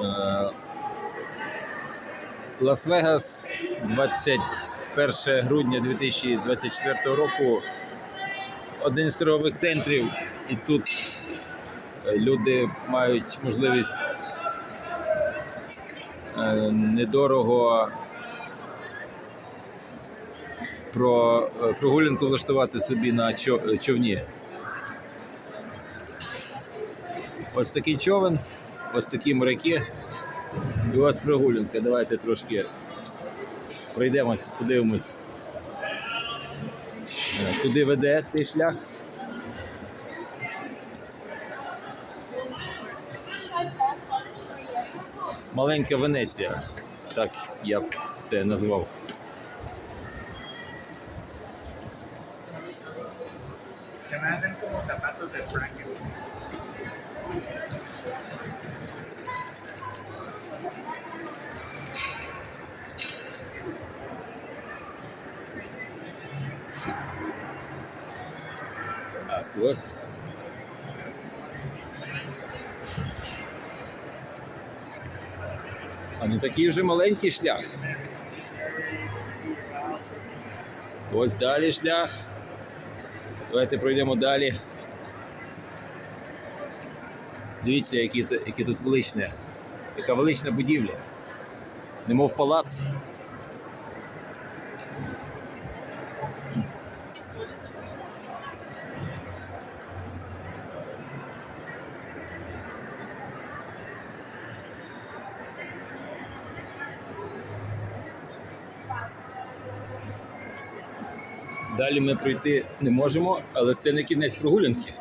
Е, Лас-Вегас, 21 грудня 2024 року. Один з торгових центрів, і тут е, люди мають можливість е, недорого про прогулянку влаштувати собі на чо- човні. Ось такий човен, ось такі моряки. І ось прогулянка. Давайте трошки пройдемось, подивимось, е, куди веде цей шлях. Маленька Венеція, так я б це назвав. Se como zapatos de Frankie. Так, ось. А не такий вже маленький шлях. Ось далі шлях. Давайте пройдемо далі. Дивіться, які, які тут величне. Яка велична будівля. Немов палац. Далі ми пройти не можемо, але це не кінець прогулянки.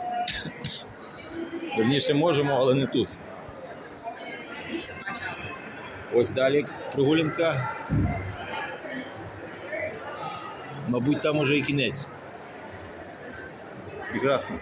Верніше можемо, але не тут. Ось далі прогулянка. Мабуть, там уже і кінець. Прекрасно.